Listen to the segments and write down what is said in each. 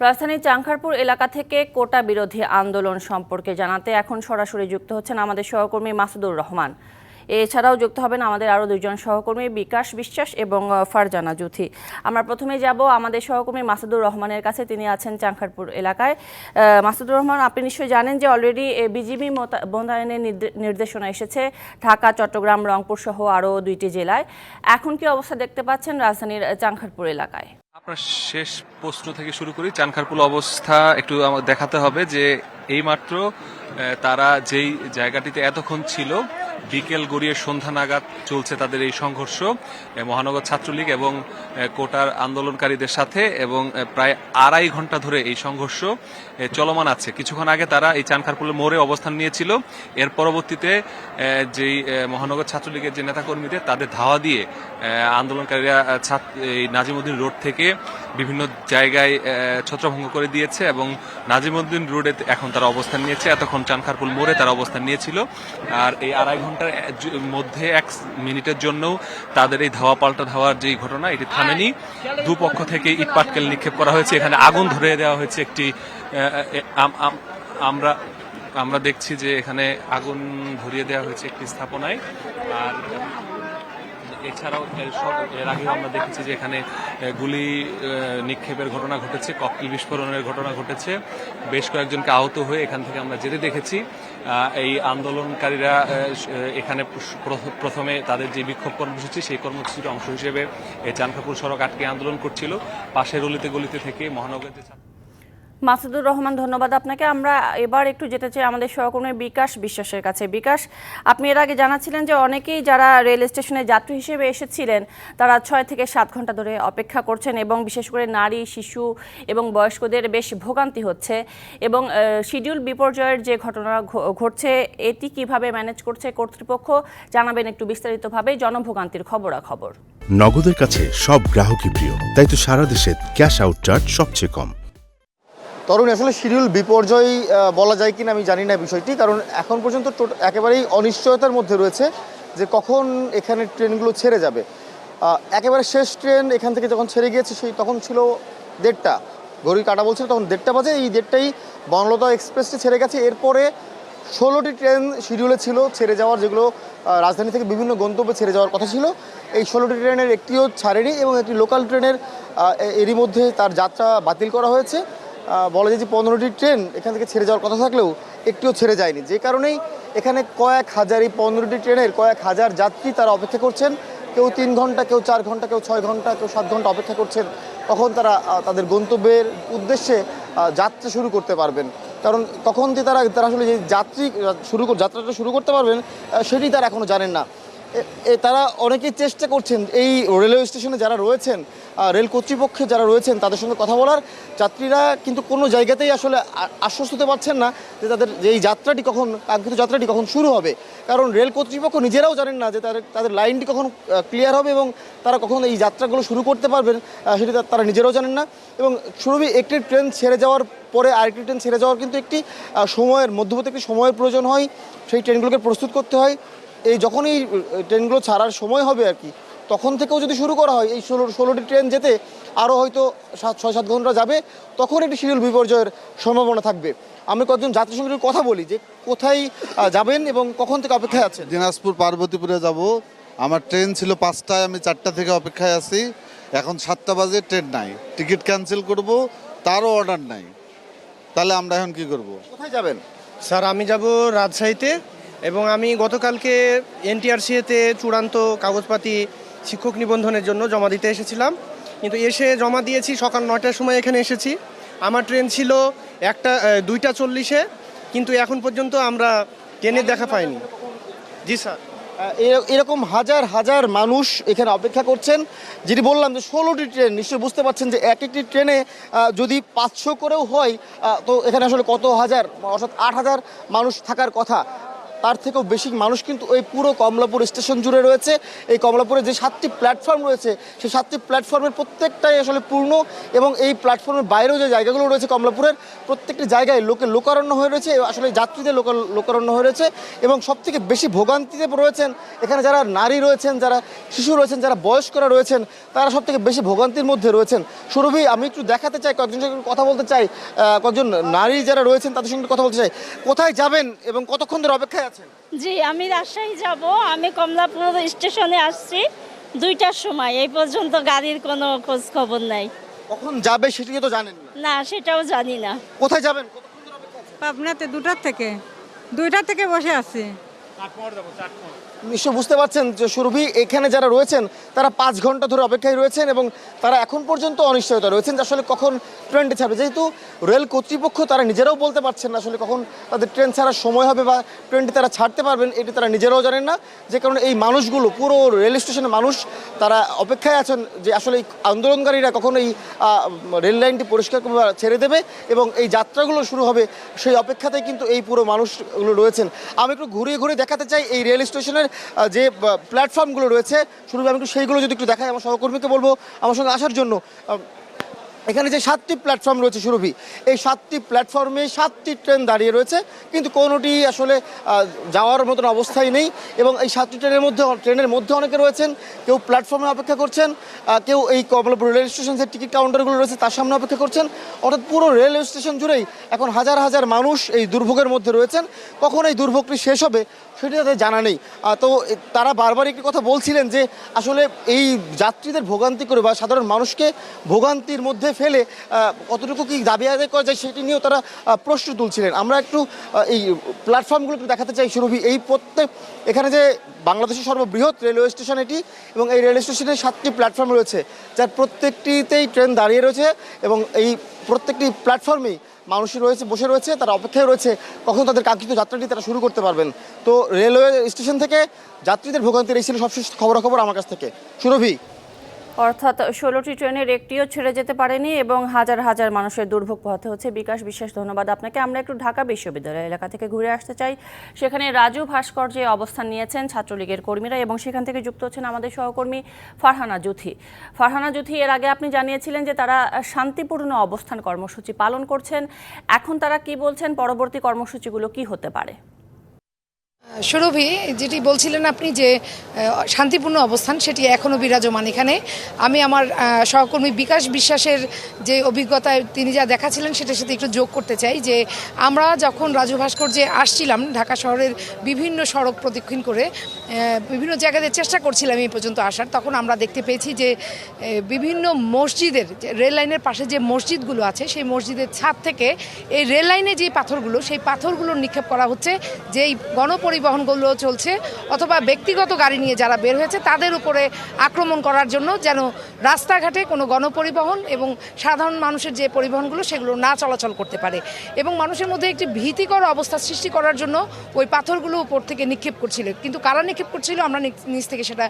রাজধানীর চাংখারপুর এলাকা থেকে কোটা বিরোধী আন্দোলন সম্পর্কে জানাতে এখন সরাসরি যুক্ত হচ্ছেন আমাদের সহকর্মী মাসুদুর রহমান। এছাড়াও যুক্ত হবেন আমাদের আরও দুজন সহকর্মী বিকাশ বিশ্বাস এবং ফারজানা জুথি। আমরা প্রথমে যাব আমাদের সহকর্মী মাসুদুর রহমানের কাছে। তিনি আছেন চাংখারপুর এলাকায়। মাসুদুর রহমান, আপনি নিশ্চয়ই জানেন যে অলরেডি বিজিবি মোতায়েনের নির্দে- নির্দেশনা এসেছে। ঢাকা, চট্টগ্রাম, রংপুর সহ আরও দুইটি জেলায়। এখন কি অবস্থা দেখতে পাচ্ছেন রাজধানীর চাংখারপুর এলাকায়? আপনার শেষ প্রশ্ন থেকে শুরু করি। চানখারপুল অবস্থা একটু দেখাতে হবে যে এইমাত্র তারা যেই জায়গাটিতে এতক্ষণ ছিল বিকেল গড়িয়ে সন্ধ্যা নাগাদ চলছে তাদের এই সংঘর্ষ। মহানগর ছাত্রলীগ এবং কোটার আন্দোলনকারীদের সাথে এবং প্রায় আড়াই ঘণ্টা ধরে এই সংঘর্ষ চলমান আছে। কিছুক্ষণ আগে তারা এই চানখারপুলের মোড়ে অবস্থান নিয়েছিল। এর পরবর্তীতে যেই মহানগর ছাত্রলীগের যে নেতাকর্মীদের তাদের ধাওয়া দিয়ে আন্দোলনকারীরা এই নাজিমুদ্দিন রোড থেকে বিভিন্ন জায়গায় ছত্রভঙ্গ করে দিয়েছে এবং নাজিমুদ্দিন রোডে এখন তারা অবস্থান নিয়েছে। এতক্ষণ চানখারপুল মোড়ে তারা অবস্থান নিয়েছিল। আর এই আড়াই ঘণ্টার মধ্যে এক মিনিটের জন্যও তাদের এই ধাওয়া পাল্টা ধাওয়ার যে ঘটনা, এটি থামেনি। দুপক্ষ থেকে ইট পাটকেল নিক্ষেপ করা হয়েছে। এখানে আগুন ধরে দেওয়া হয়েছে একটি আমরা আমরা দেখছি যে এখানে আগুন ধরিয়ে দেওয়া হয়েছে একটি স্থাপনায়। আর এছাড়াও এর আগেও আমরা দেখেছি যে এখানে গুলি নিক্ষেপের ঘটনা ঘটেছে, ককটেল বিস্ফোরণের ঘটনা ঘটেছে। বেশ কয়েকজনকে আহত হয়ে এখান থেকে আমরা যেতে দেখেছি। এই আন্দোলনকারীরা এখানে প্রথমে তাদের যে বিক্ষোভ কর্মসূচি, সেই কর্মসূচির অংশ হিসেবে চানখাপুর সড়ক আটকে আন্দোলন করছিল। পাশের গলিতে গলিতে থেকে মহানগর যে মাসুদুর রহমান, ধন্যবাদ আপনাকে। আমরা এবার একটু যেতে চাই আমাদের সহকর্মী বিকাশ বিশ্বাসের কাছে। বিকাশ, আপনি এর আগে জানাচ্ছিলেন যে অনেকেই যারা রেল স্টেশনে যাত্রী হিসেবে এসেছিলেন, তারা ছয় থেকে সাত ঘণ্টা ধরে অপেক্ষা করছেন এবং বিশেষ করে নারী, শিশু এবং বয়স্কদের বেশ ভোগান্তি হচ্ছে এবং শিডিউল বিপর্যয়ের যে ঘটনা ঘটছে, এটি কীভাবে ম্যানেজ করছে কর্তৃপক্ষ জানাবেন একটু বিস্তারিতভাবে জনভোগান্তির খবরাখবর। নগদের কাছে সব গ্রাহকই প্রিয়, তাই তো সারা দেশে ক্যাশ আউট চার্জ সবচেয়ে কম। তরুণ, আসলে শিডিউল বিপর্যয় বলা যায় কিনা আমি জানি না বিষয়টি, কারণ এখন পর্যন্ত একেবারেই অনিশ্চয়তার মধ্যে রয়েছে যে কখন এখানে ট্রেনগুলো ছেড়ে যাবে। একেবারে শেষ ট্রেন এখান থেকে যখন ছেড়ে গিয়েছে, সেই তখন ছিল দেড়টা। ঘড়ি কাটা বলছিল তখন দেড়টা বাজে, এই দেড়টাই বনলতা এক্সপ্রেসটি ছেড়ে গেছে। এরপরে ষোলোটি ট্রেন শিডিউলে ছিল ছেড়ে যাওয়ার, যেগুলো রাজধানী থেকে বিভিন্ন গন্তব্যে ছেড়ে যাওয়ার কথা ছিল। এই ষোলোটি ট্রেনের একটিও ছাড়েনি এবং একটি লোকাল ট্রেনের এরই মধ্যে তার যাত্রা বাতিল করা হয়েছে। বলা যায় যে পনেরোটি ট্রেন এখান থেকে ছেড়ে যাওয়ার কথা থাকলেও একটিও ছেড়ে যায়নি। যে কারণেই এখানে কয়েক হাজার এই পনেরোটি ট্রেনের কয়েক হাজার যাত্রী তারা অপেক্ষা করছেন। কেউ তিন ঘণ্টা, কেউ চার ঘণ্টা, কেউ ছয় ঘণ্টা, কেউ সাত ঘণ্টা অপেক্ষা করছেন। তখন তারা তাদের গন্তব্যের উদ্দেশ্যে যাত্রা শুরু করতে পারবেন। কারণ তখন যে তারা তারা আসলে যে যাত্রী শুরু যাত্রাটা শুরু করতে পারবেন সেটি তারা এখনও জানেন না। তারা অনেকেই চেষ্টা করছেন এই রেলওয়ে স্টেশনে যারা রয়েছেন রেল কর্তৃপক্ষে যারা রয়েছেন তাদের সঙ্গে কথা বলার। যাত্রীরা কিন্তু কোনো জায়গাতেই আসলে আশ্বস্ত হতে পারছেন না যে তাদের যে এই যাত্রাটি কখন, কাঙ্ক্ষিত যাত্রাটি কখন শুরু হবে। কারণ রেল কর্তৃপক্ষ নিজেরাও জানেন না যে তাদের তাদের লাইনটি কখন ক্লিয়ার হবে এবং তারা কখন এই যাত্রাগুলো শুরু করতে পারবেন সেটি তারা নিজেরাও জানেন না। এবং সুরভি, একটি ট্রেন ছেড়ে যাওয়ার পরে আরেকটি ট্রেন ছেড়ে যাওয়ার কিন্তু একটি সময়ের, মধ্যবর্তী একটি সময়ের প্রয়োজন হয়। সেই ট্রেনগুলোকে প্রস্তুত করতে হয়। এই যখনই ট্রেনগুলো ছাড়ার সময় হবে আর কি তখন থেকেও যদি শুরু করা হয় এই ষোলো ষোলোটি ট্রেন যেতে আরও হয়তো সাত ছয় সাত ঘণ্টা যাবে তখন একটি শিডিউল বিপর্যয়ের সম্ভাবনা থাকবে। আমি কয়েকজন যাত্রী সঙ্গে কথা বলি যে কোথায় যাবেন এবং কখন থেকে অপেক্ষায় আছেন? দিনাজপুর পার্বতীপুরে যাব। আমার ট্রেন ছিল পাঁচটায় আমি চারটা থেকে অপেক্ষায় আছি। এখন সাতটা বাজে ট্রেন নাই। টিকিট ক্যান্সেল করব তারও অর্ডার নাই। তাহলে আমরা এখন কি করব? কোথায় যাবেন? স্যার আমি যাব রাজশাহীতে। এবং আমি গতকালকে এনটিআরসিএতে চূড়ান্ত কাগজপাতি শিক্ষক নিবন্ধনের জন্য জমা দিতে এসেছিলাম। কিন্তু এসে জমা দিয়েছি, সকাল নয়টার সময় এখানে এসেছি। আমার ট্রেন ছিল একটা দুইটা চল্লিশে, কিন্তু এখন পর্যন্ত আমরা ট্রেনের দেখা পাইনি। জি স্যার। এরকম হাজার হাজার মানুষ এখানে অপেক্ষা করছেন, যেটি বললাম যে ষোলোটি ট্রেন, নিশ্চয়ই বুঝতে পারছেন যে এক একটি ট্রেনে যদি পাঁচশো করেও হয় তো এখানে আসলে কত হাজার, অর্থাৎ আট হাজার মানুষ থাকার কথা। তার থেকেও বেশি মানুষ কিন্তু ওই পুরো কমলাপুর স্টেশন জুড়ে রয়েছে। এই কমলাপুরে যে সাতটি প্ল্যাটফর্ম রয়েছে, সেই সাতটি প্ল্যাটফর্মের প্রত্যেকটাই আসলে পূর্ণ এবং এই প্ল্যাটফর্মের বাইরেও যে জায়গাগুলো রয়েছে কমলাপুরের, প্রত্যেকটি জায়গায় লোকে লোকারণ্য হয়ে রয়েছে, আসলে যাত্রীদের লোক লোকারণ্য হয়ে রয়েছে এবং সব থেকে বেশি ভোগান্তিতে রয়েছেন এখানে যারা নারী রয়েছেন, যারা শিশু রয়েছেন, যারা বয়স্করা রয়েছেন, তারা সব থেকে বেশি ভোগান্তির মধ্যে রয়েছেন। সুরভি, আমি একটু দেখাতে চাই, কয়েকজন কথা বলতে চাই কয়েকজন নারী যারা রয়েছেন তাদের সঙ্গে কথা বলতে চাই। কোথায় যাবেন এবং কতক্ষণ ধরে অপেক্ষায় আছেন? জি আমি রাজশাহী যাব। আমি কমলাপুর স্টেশনে আসছি দুইটার সময়। এই পর্যন্ত গাড়ির কোনো খোঁজ খবর নাই। কখন যাবে সেটিও তো জানেন না। না সেটাও জানি না। কোথায় যাবেন? পাবনাতে দুটার থেকে। দুইটার থেকে বসে আছি। নিশ্চয় বুঝতে পারছেন যে সুরভি, এখানে যারা রয়েছেন, তারা পাঁচ ঘণ্টা ধরে অপেক্ষায় রয়েছেন এবং তারা এখন পর্যন্ত অনিশ্চয়তা রয়েছেন, যে আসলে কখন ট্রেনটি ছাড়বে। যেহেতু রেল কর্তৃপক্ষ তারা নিজেরাও বলতে পারছেন না আসলে কখন তাদের ট্রেন ছাড়ার সময় হবে বা ট্রেনটি তারা ছাড়তে পারবেন, এটি তারা নিজেরাও জানেন না। যে কারণে এই মানুষগুলো, পুরো রেল স্টেশনের মানুষ, তারা অপেক্ষায় আছেন যে আসলে এই আন্দোলনকারীরা কখন এই রেল লাইনটি পরিষ্কার ছেড়ে দেবে এবং এই যাত্রাগুলো শুরু হবে, সেই অপেক্ষাতেই কিন্তু এই পুরো মানুষগুলো রয়েছেন। আমি একটু ঘুরিয়ে ঘুরিয়ে দেখাতে চাই এই রেল স্টেশনের যে প্ল্যাটফর্মগুলো রয়েছে, শুরু আমি একটু সেইগুলো যদি একটু দেখাই আমার সহকর্মীকে বলব আমার সঙ্গে আসার জন্য। এখানে যে সাতটি প্ল্যাটফর্ম রয়েছে সুরভি, এই সাতটি প্ল্যাটফর্মে সাতটি ট্রেন দাঁড়িয়ে রয়েছে, কিন্তু কোনোটি আসলে যাওয়ার মতন অবস্থায় নেই এবং এই সাতটি ট্রেনের মধ্যে ট্রেনের মধ্যে অনেকে রয়েছেন, কেউ প্ল্যাটফর্মে অপেক্ষা করছেন কেউ এই কমলাপুর রেল স্টেশন যে টিকিট কাউন্টারগুলো রয়েছে, তার সামনে অপেক্ষা করছেন। অর্থাৎ পুরো রেল স্টেশন জুড়েই এখন হাজার হাজার মানুষ এই দুর্ভোগের মধ্যে রয়েছেন। কখন এই দুর্ভোগটি শেষ হবে সেটি তাদের জানা নেই। তো তারা বারবার একটি কথা বলছিলেন যে আসলে এই যাত্রীদের ভোগান্তি করে বা সাধারণ মানুষকে ভোগান্তির মধ্যে ফেলে কতটুকু কি দাবি আদায় করা যায় সেটি নিয়েও তারা প্রশ্ন তুলছিলেন। আমরা একটু এই প্ল্যাটফর্মগুলো একটু দেখাতে চাই সুরভি। এই প্রত্যেক এখানে যে বাংলাদেশের সর্ববৃহৎ রেলওয়ে স্টেশন এটি এবং এই রেল স্টেশনে সাতটি প্ল্যাটফর্ম রয়েছে, যার প্রত্যেকটিতেই ট্রেন দাঁড়িয়ে রয়েছে এবং এই প্রত্যেকটি প্ল্যাটফর্মেই মানুষই রয়েছে, বসে রয়েছে, তারা অপেক্ষায় রয়েছে, কখন তাদের কাঙ্ক্ষিত যাত্রাটি তারা শুরু করতে পারবেন। তো রেলওয়ে স্টেশন থেকে যাত্রীদের ভোগান্তির এই ছিল সবশেষ খবরাখবর আমার কাছ থেকে। সুরভি অর্থাৎ ষোলোটি ট্রেনের একটিও ছেড়ে যেতে পারেনি এবং হাজার হাজার মানুষের দুর্ভোগ পোহাতে হচ্ছে। বিকাশ বিশ্বাস, ধন্যবাদ আপনাকে। আমরা একটু ঢাকা বিশ্ববিদ্যালয় এলাকা থেকে ঘুরে আসতে চাই। সেখানে রাজু ভাস্কর যে অবস্থান নিয়েছেন ছাত্রলীগের কর্মীরা এবং সেখান থেকে যুক্ত হচ্ছেন আমাদের সহকর্মী ফারহানা জুথি। ফারহানা জুথি, এর আগে আপনি জানিয়েছিলেন যে তারা শান্তিপূর্ণ অবস্থান কর্মসূচি পালন করছেন। এখন তারা কি বলছেন? পরবর্তী কর্মসূচিগুলো কি হতে পারে? সুরভি, যেটি বলছিলেন আপনি যে শান্তিপূর্ণ অবস্থান, সেটি এখনও বিরাজমান এখানে। আমি আমার সহকর্মী বিকাশ বিশ্বাসের যে অভিজ্ঞতায় তিনি যা দেখাছিলেন, সেটার সাথে একটু যোগ করতে চাই যে, আমরা যখন রাজু ভাস্কর যে আসছিলাম ঢাকা শহরের বিভিন্ন সড়ক প্রদক্ষিণ করে বিভিন্ন জায়গাতে চেষ্টা করছিলাম এই পর্যন্ত আসার, তখন আমরা দেখতে পেয়েছি যে বিভিন্ন মসজিদের রেল লাইনের পাশে যে মসজিদগুলো আছে, সেই মসজিদের ছাদ থেকে এই রেল লাইনে যে পাথরগুলো, সেই পাথরগুলো নিক্ষেপ করা হচ্ছে, যেই গণপরিবহনগুলো চলছে অথবা ব্যক্তিগত গাড়ি নিয়ে যারা বের হয়েছে, তাদের উপরে আক্রমণ করার জন্য যেন রাস্তাঘাটে কোনো গণপরিবহন এবং সাধারণ মানুষের যে পরিবহনগুলো, সেগুলো না চলাচল করতে পারে এবং মানুষের মধ্যে একটি ভীতিকর অবস্থা সৃষ্টি করার জন্য ওই পাথরগুলো উপর থেকে নিক্ষেপ করছিল। কিন্তু কারা নিক্ষেপ করছিল, আমরা নিচ থেকে সেটা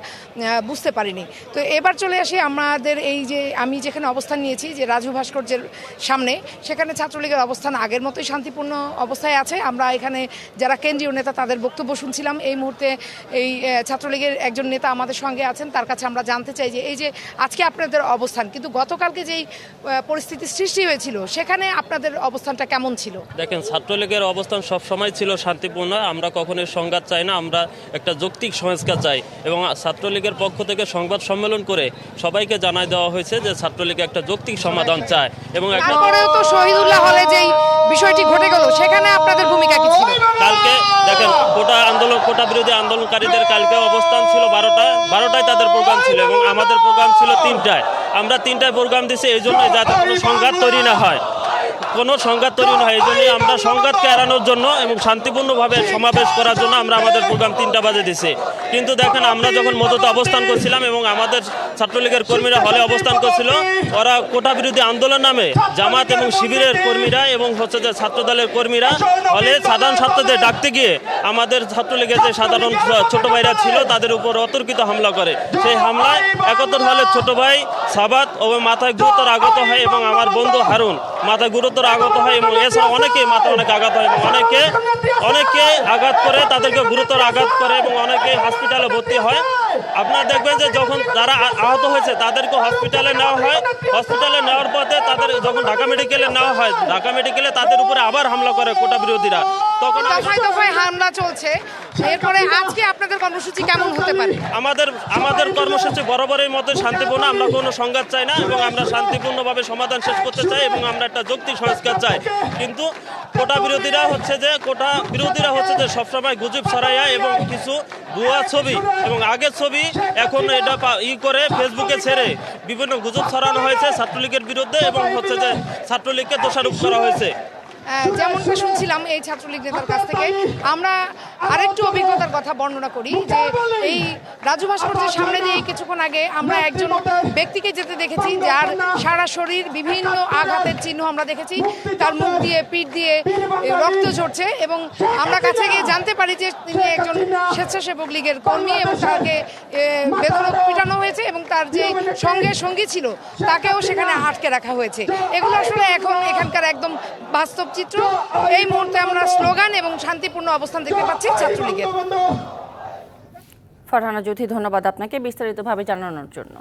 বুঝতে পারিনি। তো এবার চলে আসি আমাদের এই যে, আমি যেখানে অবস্থান নিয়েছি, যে রাজু ভাস্কর্যের সামনে, সেখানে ছাত্রলীগের অবস্থান আগের মতোই শান্তিপূর্ণ অবস্থায় আছে। আমরা এখানে যারা কেন্দ্রীয় নেতা, তাদের বক্তব্য শুনছিলাম। এই মুহূর্তে এই ছাত্রলীগের একজন নেতা আমাদের সঙ্গে আছেন। তার কাছে আমরা জানতে চাই যে, এই যে আজকে আপনাদের অবস্থান কিন্তু গতকালকে যেই পরিস্থিতি সৃষ্টি হয়েছিল সেখানে আপনাদের অবস্থানটা কেমন ছিল? দেখেন ছাত্রলীগের অবস্থান সব সময় ছিল শান্তিপূর্ণ আমরা কখনোই সংঘাত চাই না আমরা একটা যৌক্তিক সংস্কার চাই এবং ছাত্রলীগের পক্ষ থেকে সংবাদ সম্মেলন করে সবাইকে জানাই দেওয়া হয়েছে যে ছাত্রলীগ একটা যৌক্তিক সমাধান চায় এবং তারপরেও তো শহীদুল্লাহ হলে যেই বিষয়টি ঘটে গেল সেখানে আপনাদের ভূমিকা কি ছিল? কালকে দেখেন কোটা আন্দোলন কোটা বিরোধী আন্দোলনকারীদের কালকে অবস্থান ছিল এবং আমাদের প্রোগ্রাম ছিল তিনটায়। আমরা তিনটায় প্রোগ্রাম দিছি, এই জন্য যাতে কোনো সংঘাত তৈরি না হয়। কোনো সংঘাত তৈরি না। এই জন্যই আমরা সংঘাতকে এড়ানোর জন্য এবং শান্তিপূর্ণভাবে সমাবেশ করার জন্য আমরা আমাদের প্রোগ্রাম তিনটা বাজে দিছি। কিন্তু দেখেন, আমরা যখন মদতে অবস্থান করছিলাম এবং আমাদের ছাত্রলীগের কর্মীরা হলে অবস্থান করছিল, ওরা কোটা বিরোধী আন্দোলন নামে জামাত এবং শিবিরের কর্মীরা এবং হচ্ছে যে ছাত্রদলের কর্মীরা হলে সাধারণ ছাত্রদের ডাকতে গিয়ে আমাদের ছাত্রলীগের যে সাধারণ ছোট ভাইরা ছিল, তাদের উপর অতর্কিত হামলা করে। সেই হামলায় একত্র হলে ছোট ভাই সাবাত ও মাথায় গুরুতর আগত হয় এবং আমার বন্ধু হারুন মাথায় গুরুতর আঘাত হয় এবং এছাড়া অনেকে মাথায় অনেক আঘাত হয় এবং অনেকে অনেকে আঘাত করে তাদেরকে গুরুতর আঘাত করে এবং অনেকে হসপিটালে ভর্তি হয়। আপনারা দেখবেন যে যখন যারা আহত হয়েছে তাদেরকে হসপিটালে নেওয়া হয়। হসপিটালে নেওয়ার পথে তাদের যখন ঢাকা মেডিকেলে নেওয়া হয় ঢাকা মেডিকেলে তাদের উপরে আবার হামলা করে কোটা বিরোধীরা। তখন দফায় দফায় হামলা চলছে। এরপরে আজকে আপনাদের কর্মসূচি কেমন হতে পারে? আমাদের আমাদের কর্মসূচি বরাবরের মতো শান্তিপূর্ণ। আমরা কোনো সংঘাত চাই না এবং আমরা শান্তিপূর্ণভাবে সমাধান শেষ করতে চাই এবং আমরা একটা যৌক্তিক সংস্কার চাই। কিন্তু কোটা বিরোধীরা হচ্ছে যে কোটা বিরোধীরা হচ্ছে যে সবসময় গুজব ছড়াইয়া এবং কিছু ভুয়া ছবি এবং আগের ছবি এখন এটা ই করে ফেসবুকে ছেড়ে বিভিন্ন গুজব ছড়ানো হয়েছে ছাত্রলীগের বিরুদ্ধে এবং হচ্ছে যে ছাত্রলীগকে দোষারোপ করা হয়েছে। যেমনটা শুনছিলাম এই ছাত্রলীগ নেতার কাছ থেকে আমরা আরেকটু অভিজ্ঞতার কথা বর্ণনা করি যে এই রাজু ভাস্কর্যের সামনে দিয়ে কিছুক্ষণ আগে আমরা একজন ব্যক্তিকে যেতে দেখেছি যার সারা শরীর বিভিন্ন আঘাতের চিহ্ন আমরা দেখেছি। তার মুখ দিয়ে পিঠ দিয়ে রক্ত ঝরছে এবং আমরা কাছে গিয়ে জানতে পারি যে তিনি একজন স্বেচ্ছাসেবক লীগের কর্মী এবং তাকে এ, বেদরক পিটানো হয়েছে এবং তার যে সঙ্গে সঙ্গী ছিল তাকেও সেখানে আটকে রাখা হয়েছে। এগুলো আসলে এখন এখানকার একদম বাস্তব চিত্র এই মুহূর্তে আমরা স্লোগান এবং শান্তিপূর্ণ অবস্থান দেখতে পাচ্ছি ছাত্রলীগের। ফরহানা জ্যোতি, ধন্যবাদ আপনাকে বিস্তারিতভাবে জানানোর জন্য।